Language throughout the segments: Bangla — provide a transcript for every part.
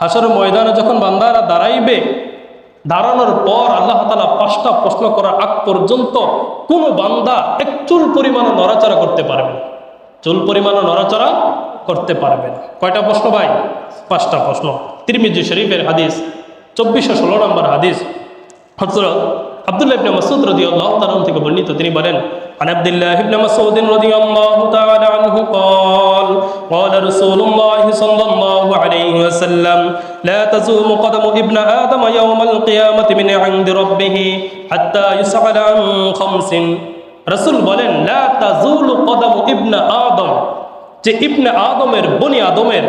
হাসর ময়দানে যখন বান্দারা দাঁড়াইবে, দাঁড়ানোর পর আল্লাহ তালা পাঁচটা প্রশ্ন করার আগ পর্যন্ত কোনো বান্দা এক চুল পরিমাণ নড়াচড়া করতে পারবে না। চুল পরিমাণ নড়াচড়া করতে পারবে না। কয়টা প্রশ্ন ভাই? পাঁচটা প্রশ্ন। তিরমিজি শরীফের হাদিস, চব্বিশশো ষোলো নম্বর হাদিস। হজরত আব্দুল্লাহ ইবনে মাসউদ রাদিয়াল্লাহু তাআলা থেকে বর্ণিত তিনি বলেন عن عبد الله بن مسعود رضي الله تعالى عنه قال قال رسول الله صلى الله عليه وسلم لا تزوم قدم ابن آدم يوم القيامة من عند ربه حتى يسأل عن خمس রসুল বলেন লা তাজুল কদম ইবনা আদম যে ইবনে আদমের বনি আদমের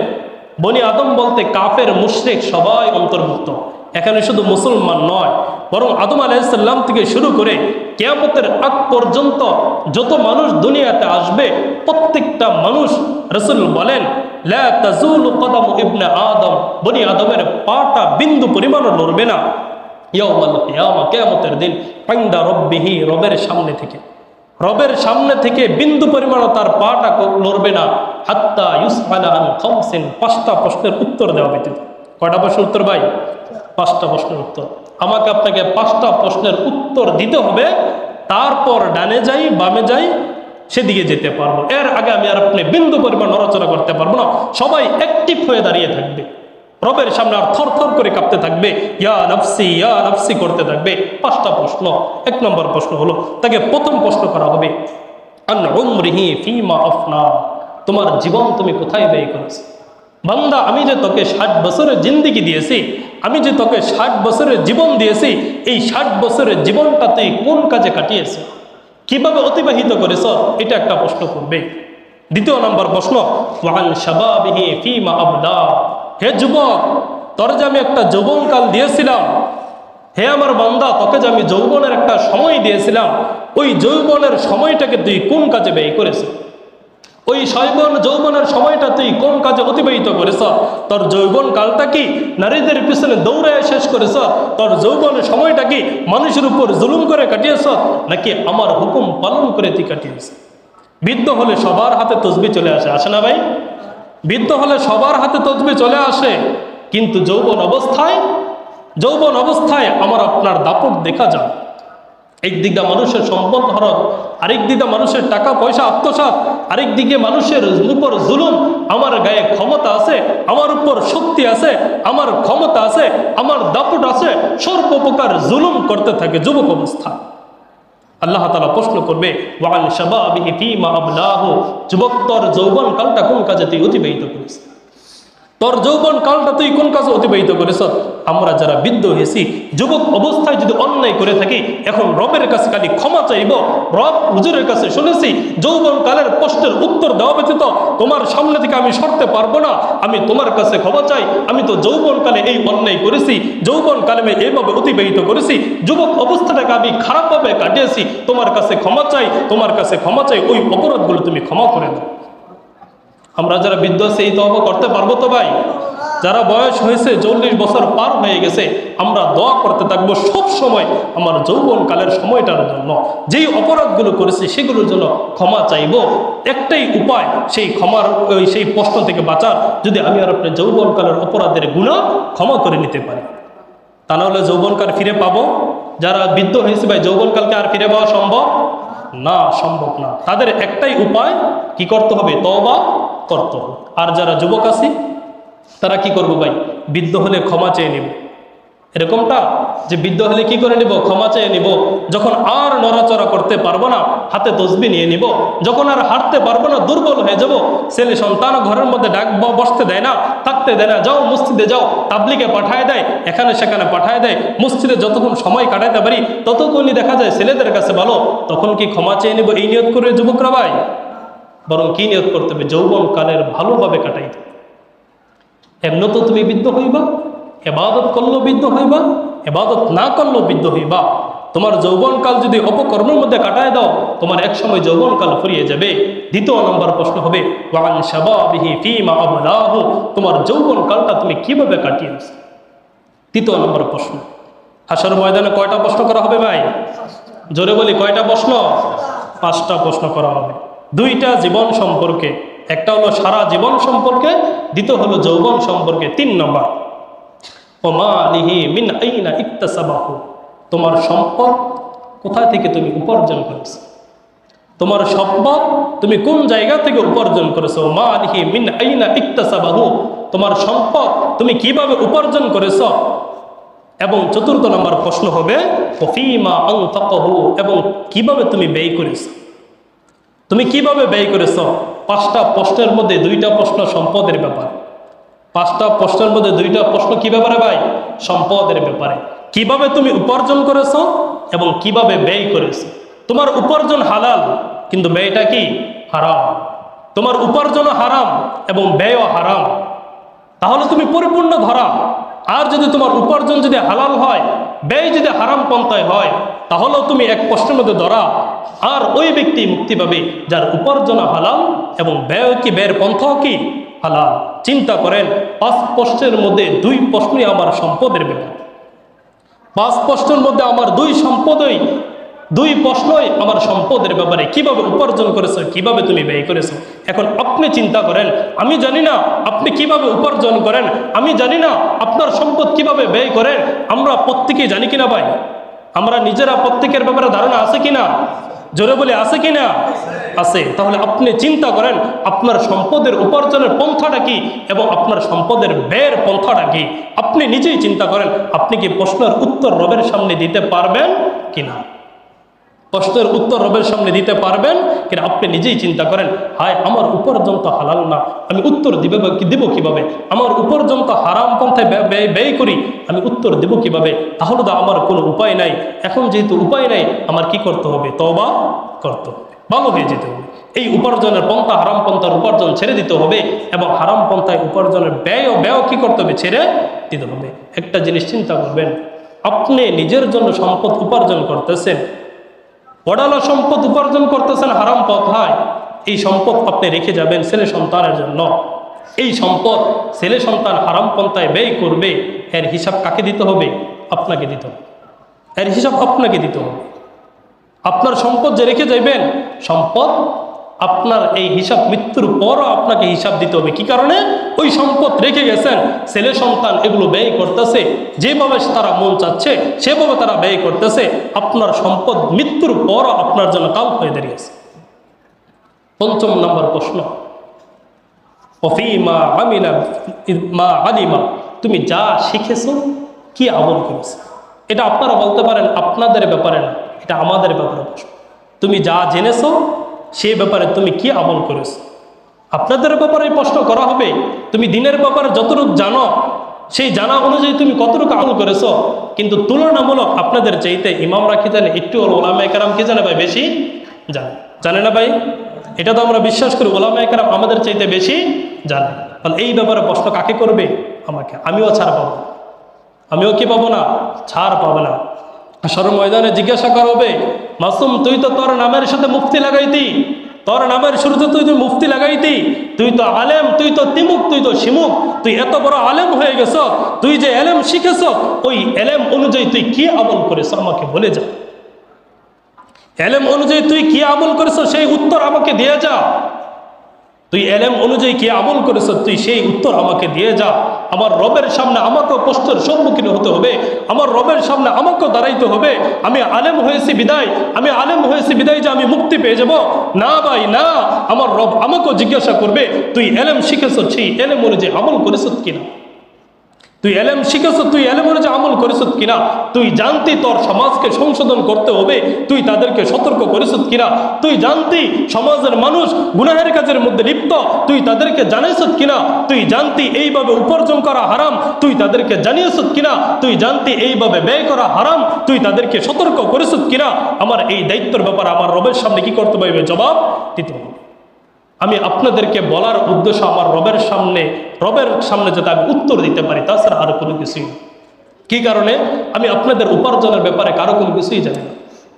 বনি আদম বলতে কাফের মুশরিক সবাই অন্তর্ভুক্ত এখানে শুধু মুসলমান নয়, বরং আদম আলাইসাল্লাম থেকে শুরু করে কেয়ামতের আগ পর্যন্ত যত মানুষ দুনিয়াতে আসবে, প্রত্যেকটা মানুষ রসুল বলেন পরিমাণও রবের সামনে থেকে। বিন্দু পরিমাণ তার না। প্রশ্নের উত্তর দেওয়া ব্যতীত। কয়টা প্রশ্নের উত্তর ভাই? পাঁচটা প্রশ্নের উত্তর। আমাকে আপনাকে পাঁচটা প্রশ্নের উত্তর দিতে হবে, তারপর ডানে যাই, বামে যাই, সেদিকে যেতে পারব। এর আগে আমি আর আপনি বিন্দু পরিমাণ নড়াচড়া করতে পারব না। সবাই অ্যাক্টিভ হয়ে দাঁড়িয়ে থাকবে। রবের সামনে আর থর থর করে কাঁপতে থাকবে। ইয়া নফসি ইয়া নফসি করতে থাকবে। পাঁচটা প্রশ্ন। এক নম্বর প্রশ্ন হলো, তাকে প্রথম প্রশ্ন করা হবে তোমার জীবন তুমি কোথায় ব্যয় করেছ? বান্দা, আমি যে তোকে ষাট বছরের জিন্দিগি দিয়েছি, আমি যে তোকে ষাট বছরের জীবন দিয়েছি, এই ষাট বছরের জীবনটা তুই কোন কাজে কাটিয়েছ? কীভাবে অতিবাহিত করেছ? এটা একটা প্রশ্ন করবে। দ্বিতীয় নম্বর প্রশ্ন হে যুবক, তোর যে আমি একটা যৌবনকাল দিয়েছিলাম, হে আমার বান্দা, তোকে যে আমি যৌবনের একটা সময় দিয়েছিলাম, ওই যৌবনের সময়টাকে তুই কোন কাজে ব্যয় করেছিস ওই শৈবন যৌবনের সময়টা তুই কোন কাজে অতিবাহিত করেছ? তোর যৌবন কালটা কি? নারীদের পিছনে দৌড়ায় শেষ করেছ? তোর যৌবনের সময়টা কি? মানুষের উপর জুলুম করে কাটিয়েছ? নাকি আমার হুকুম পালন করে তুই কাটিয়েছ? বৃদ্ধ হলে সবার হাতে তসবি চলে আসে আসে না ভাই? বৃদ্ধ হলে সবার হাতে তসবি চলে আসে, কিন্তু যৌবন অবস্থায় যৌবন অবস্থায় আমার আপনার দাপট দেখা যায়। একদিকে মানুষের সম্পদ হরণ আরেক দিকটা মানুষের টাকা পয়সা আত্মসাত আরেক দিকে মানুষের উপর জুলুম, আমার গায়ে ক্ষমতা আছে, আমার উপর শক্তি আছে, আমার ক্ষমতা আছে, আমার দাপট আছে, সর্বপ্রকার জুলুম করতে থাকে যুবক অবস্থা। আল্লাহ তালা প্রশ্ন করবে, ওয়াল শাবাবিহি ফীমা যৌবন কালটা কোন কাজে তুই অতিবাহিত করিস? তোর যৌবন কালটা তুই কোন কাজে অতিবাহিত করেছ আমরা যারা বৃদ্ধ হয়েছি, যুবক অবস্থায় যদি অন্যায় করে থাকি, এখন রবের কাছে খালি ক্ষমা চাইব। রব হুজুরের কাছে শুনেছি, যৌবন কালের প্রশ্নের উত্তর দেওয়া ব্যতীত তোমার সামনে থেকে আমি সরতে পারব না। আমি তোমার কাছে ক্ষমা চাই। আমি তো যৌবন কালে এই অন্যায় করেছি। যৌবন কালে আমি এইভাবে অতিবাহিত করেছি। যুবক অবস্থাটাকে আমি খারাপভাবে কাটিয়েছি। তোমার কাছে ক্ষমা চাই। তোমার কাছে ক্ষমা চাই। ওই অপরাধগুলো তুমি ক্ষমা করে দাও। আমরা যারা বৃদ্ধ সেই তবা করতে পারব তো ভাই? যারা বয়স হয়েছে, চল্লিশ বছর পার হয়ে গেছে, আমরা দোয়া করতে থাকব সব সময় আমার যৌবন কালের সময়টার জন্য। যেই অপরাধগুলো করেছি, সেগুলোর জন্য ক্ষমা চাইব। একটাই উপায়, সেই ক্ষমার, ওই সেই প্রশ্ন থেকে বাঁচার। যদি আমি আর আপনার যৌবন কালের অপরাধের গুণা ক্ষমা করে নিতে পারি। তা নাহলে যৌবনকাল ফিরে পাবো। যারা বৃদ্ধ হয়েছে ভাই, যৌবনকালকে আর ফিরে পাওয়া সম্ভব? না সম্ভব না। তাদের একটাই উপায়, কি করতে হবে? তওবা করতে হবে। আর যারা যুবক আছি তারা কি করব ভাই? বৃদ্ধ হলে ক্ষমা চেয়ে নেব। এরকমটা? যে বৃদ্ধ হলে কি করে নিব? ক্ষমা চেয়ে নিব। যখন আর নড়াচড়া করতে পারব না, হাতে তসবি নিয়ে নিব। যখন আর হাঁটতে পারব না, দুর্বল হয়ে যাব। ছেলে সন্তান ঘরের মধ্যে ডাক বসতে দেয় না, থাকতে দেয় না। যাও মসজিদে যাও তাবলিকে পাঠায় দেয়, এখানে সেখানে পাঠায় দেয়। মসজিদে যতক্ষণ সময় কাটাতে পারি, ততক্ষণই দেখা যায় ছেলেদের কাছে ভালো। তখন কি ক্ষমা চেয়ে নিব এই নিয়ত করে যুবকরা ভাই? বরং কি নিয়ত করতে হবে? যৌবন কালের ভালোভাবে কাটাইতে। এমন তো তুমি বৃদ্ধ হইবা। এবাদত করলেও বৃদ্ধ হইবা, এবাদত না করলেও বৃদ্ধ হইবা। তোমার যৌবনকাল যদি অপকর্মের মধ্যে কাটায় দাও, তোমার এক সময় যৌবনকাল ফুরিয়ে যাবে। দ্বিতীয় নম্বর প্রশ্ন হবে তোমার যৌবনকালটা তুমি কীভাবে কাটিয়েছ তৃতীয় নম্বর প্রশ্ন, হাসর ময়দানে কয়টা প্রশ্ন করা হবে ভাই? জোরে বলি, কয়টা প্রশ্ন? পাঁচটা প্রশ্ন করা হবে। দুইটা জীবন সম্পর্কে একটা হলো সারা জীবন সম্পর্কে, দ্বিতীয় হলো যৌবন সম্পর্কে, তিন নম্বর। মিন তোমার সম্পদ কোথা থেকে তুমি উপার্জন করেছ? তোমার সম্পদ তুমি কোন জায়গা থেকে উপার্জন করেছ? মা আলিহি মিন আইনা ইত্তাসাবাহু তোমার সম্পদ তুমি কীভাবে উপার্জন করেছ? এবং চতুর্থ নম্বর প্রশ্ন হবে এবং কীভাবে তুমি ব্যয় করেছ? তুমি কীভাবে ব্যয় করেছ? পাঁচটা প্রশ্নের মধ্যে দুইটা প্রশ্ন সম্পদের ব্যাপার। পাঁচটা প্রশ্নের মধ্যে দুইটা প্রশ্ন কি ব্যাপারে ভাই? সম্পদের ব্যাপারে। কীভাবে তুমি উপার্জন করেছ এবং কীভাবে ব্যয় করেছ? তোমার উপার্জন হালাল, কিন্তু ব্যয়টা কি? হারাম। তোমার উপার্জনও হারাম এবং ব্যয়ও হারাম। তাহলে তুমি পরিপূর্ণ ধরা। আর যদি তোমার উপার্জন যদি হালাল হয়, ব্যয় যদি হারাম পন্থায় হয়, তাহলেও তুমি এক প্রশ্নের মধ্যে ধরা। আর ওই ব্যক্তি মুক্তি পাবে, যার উপার্জন হালাল এবং ব্যয় কি ব্যয়ের পন্থাও কি? হালাল। চিন্তা করেন, পাঁচ প্রশ্নের মধ্যে দুই প্রশ্নই আমার সম্পদের ব্যাপার। পাঁচ প্রশ্নের মধ্যে আমার দুই সম্পদই, দুই প্রশ্নই আমার সম্পদের ব্যাপারে কীভাবে উপার্জন করেছ, কীভাবে তুমি ব্যয় করেছ? এখন আপনি চিন্তা করেন, আমি জানি না আপনি কীভাবে উপার্জন করেন, আমি জানি না আপনার সম্পদ কীভাবে ব্যয় করেন, আমরা প্রত্যেকেই জানি কিনা ভাই? আমরা নিজেরা প্রত্যেকের ব্যাপারে ধারণা আছে কিনা? জোরে বলে, আছে কি না? আছে। তাহলে আপনি চিন্তা করেন, আপনার সম্পদের উপার্জনের পন্থাটা কি এবং আপনার সম্পদের ব্যয়ের পন্থাটা কি? আপনি নিজেই চিন্তা করেন, আপনি কি প্রশ্নের উত্তর রবের সামনে দিতে পারবেন কিনা প্রশ্নের উত্তর রবের সামনে দিতে পারবেন কিনা আপনি নিজেই চিন্তা করেন, হায়, আমার উপার্জন তো হালাল না, আমি উত্তর দিবে দিব কীভাবে? আমার উপার্জন তো হারাম পন্থায় ব্যয় করি, আমি উত্তর দেব কীভাবে? তাহলে তো আমার কোনো উপায় নাই। এখন যেহেতু উপায় নাই, আমার কি করতে হবে? তবা করতে হবে। ভালো হয়ে যেতে হবে। এই উপার্জনের পন্থা হারাম পন্থার উপার্জন ছেড়ে দিতে হবে, এবং হারাম পন্থায় উপার্জনের ব্যয় ও ব্যয় কি করতে হবে? ছেড়ে দিতে হবে। একটা জিনিস চিন্তা করবেন, আপনি নিজের জন্য সম্পদ উপার্জন করতেছেন বড়ালা সম্পদ উপার্জন করতেছেন হারাম পথায় এই সম্পদ আপনি রেখে যাবেন ছেলে সন্তানের জন্য। এই সম্পদ ছেলে সন্তান হারাম পন্থায় ব্যয় করবে, এর হিসাব কাকে দিতে হবে? আপনাকে দিতে হবে। এর হিসাব আপনাকে দিতে হবে। আপনার সম্পদ যে রেখে যাইবেন, সম্পদ আপনার এই হিসাব মৃত্যুর পরও আপনাকে হিসাব দিতে হবে। কি কারণে? ওই সম্পদ রেখে গেছেন। ছেলে সন্তান এগুলো ব্যয় করতেছে। যেভাবে তারা মন চাচ্ছে, সেভাবে তারা ব্যয় করতেছে। আপনার সম্পদ মৃত্যুর পরও আপনার জন্য কাল হয়ে দাঁড়িয়েছে। পঞ্চম নম্বর প্রশ্ন। অফিমা আমিনা, মা আলিমা, তুমি যা শিখেছো, কি আমল করেছ? এটা আপনারা বলতে পারেন, আপনাদের ব্যাপারে না। এটা আমাদের ব্যাপারে প্রশ্ন। তুমি যা জেনেছো সে ব্যাপারে তুমি কি আমল করেছ? আপনাদের ব্যাপারে প্রশ্ন করা হবে, তুমি দিনের ব্যাপারে যতটুকু জানো, সেই জানা অনুযায়ী তুমি কতটুকু আমল করেছ, কিন্তু তুলনামূলক আপনাদের চাইতে ইমামরা কি জানে, একটু ওলামা কারাম কি জানে ভাই, বেশি জানে। জানে না ভাই? এটা তো আমরা বিশ্বাস করি ওলামা কারাম আমাদের চাইতে বেশি জানে। তাহলে এই ব্যাপারে প্রশ্ন কাকে করবে? আমাকে। আমিও ছাড় পাবো। আমিও কি পাবো না? ছাড় পাবো না। সর ময়দানে জিজ্ঞাসা করা হবে, মাসুম, তুই তো তোর নামের সাথে মুক্তি লাগাইতি। তোর নামের শুরুতে তুই তুই মুফতি লাগাইতি। তুই তো আলেম, তুই তো তিমুক, তুই তো শিমুক। তুই এত বড় আলেম হয়ে গেছ। তুই যে এলেম শিখেছ, ওই এলেম অনুযায়ী তুই কি আমল করেছ আমাকে বলে যা। এলেম অনুযায়ী তুই কি আমল করেছ, সেই উত্তর আমাকে দিয়ে যা। তুই এলেম অনুযায়ী কি আমল করেছ? তুই সেই উত্তর আমাকে দিয়ে যা। আমার রবের সামনে আমাকেও প্রশ্নের সম্মুখীন হতে হবে। আমার রবের সামনে আমাকেও দাঁড়াইতে হবে। আমি আলেম হয়েছি বিদায়। আমি আলেম হয়েছি বিদায় যে আমি মুক্তি পেয়ে যাব। না ভাই, না। আমার রব আমাকেও জিজ্ঞাসা করবে, তুই এলেম শিখেছ সেই এলেম অনুযায়ী আমল করেছ কিনা? তুই এলেম শিখেছ, তুই এলেম অনুযায়ী আমল করেছ কিনা? তুই জানতি তোর সমাজকে সংশোধন করতে হবে, তুই তাদেরকে সতর্ক করেছ কিনা? তুই জানতি সমাজের মানুষ গুনাহের কাজের মধ্যে লিপ্ত, তুই তাদেরকে জানিয়েছ কিনা? তুই জানতি এইভাবে উপার্জন করা হারাম, তুই তাদেরকে জানিয়েছ কিনা? তুই জানতি এইভাবে ব্যয় করা হারাম, তুই তাদেরকে সতর্ক করেছ কিনা? আমার এই দায়িত্বের ব্যাপারে আমার রবের সামনে কি করতে পারবে জবাব দিতে হবে। আমি আপনাদেরকে বলার উদ্দেশ্য আমার রবের সামনে রবের সামনে যাতে আমি উত্তর দিতে পারি, তাছাড়া আর কোনো কিছুই কি কারণে? আমি আপনাদের উপার্জনের ব্যাপারে কারও কোনো কিছুই জানি না।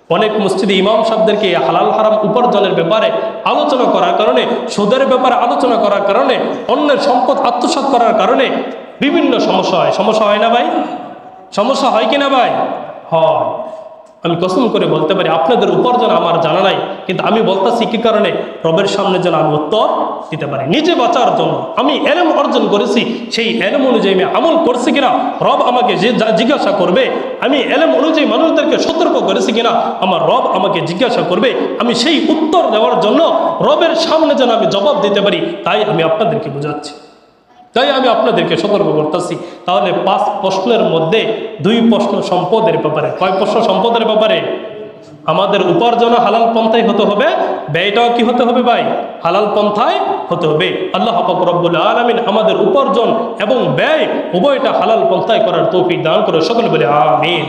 অনেক মসজিদে ইমাম সাহেবদেরকে হালাল হারাম উপার্জনের ব্যাপারে আলোচনা করার কারণে, সুদের ব্যাপারে আলোচনা করার কারণে, অন্যের সম্পদ আত্মসাৎ করার কারণে বিভিন্ন সমস্যা হয়। সমস্যা হয় না ভাই? সমস্যা হয় কি না ভাই? হয়। আমি কসম করে বলতে পারি, আপনাদের উপার্জন আমার জানা নাই, কিন্তু আমি বলতেছি কি কারণে? রবের সামনে যেন আমি উত্তর দিতে পারি। নিজে বাঁচার জন্য আমি এলম অর্জন করেছি, সেই এলম অনুযায়ী আমি আমল করছি কিনা? রব আমাকে যে জিজ্ঞাসা করবে, আমি এলম অনুযায়ী মানুষদেরকে সতর্ক করেছি কিনা? আমার রব আমাকে জিজ্ঞাসা করবে, আমি সেই উত্তর দেওয়ার জন্য রবের সামনে যেন আমি জবাব দিতে পারি, তাই আমি আপনাদেরকে বোঝাচ্ছি। তাই আমি আপনাদেরকে সতর্ক করতেছি। তাহলে পাঁচ প্রশ্নের মধ্যে দুই প্রশ্ন সম্পদের ব্যাপারে। কয় প্রশ্ন সম্পদের ব্যাপারে? আমাদের উপার্জন হালাল পন্থায় হতে হবে, ব্যয়টাও কি হতে হবে ভাই? হালাল পন্থায় হতে হবে। আল্লাহ পাক রব্বুল আলামিন আমাদের উপার্জন এবং ব্যয় উভয়টা হালাল পন্থায় করার তৌফিক দান করে সকলে বলে, আমিন।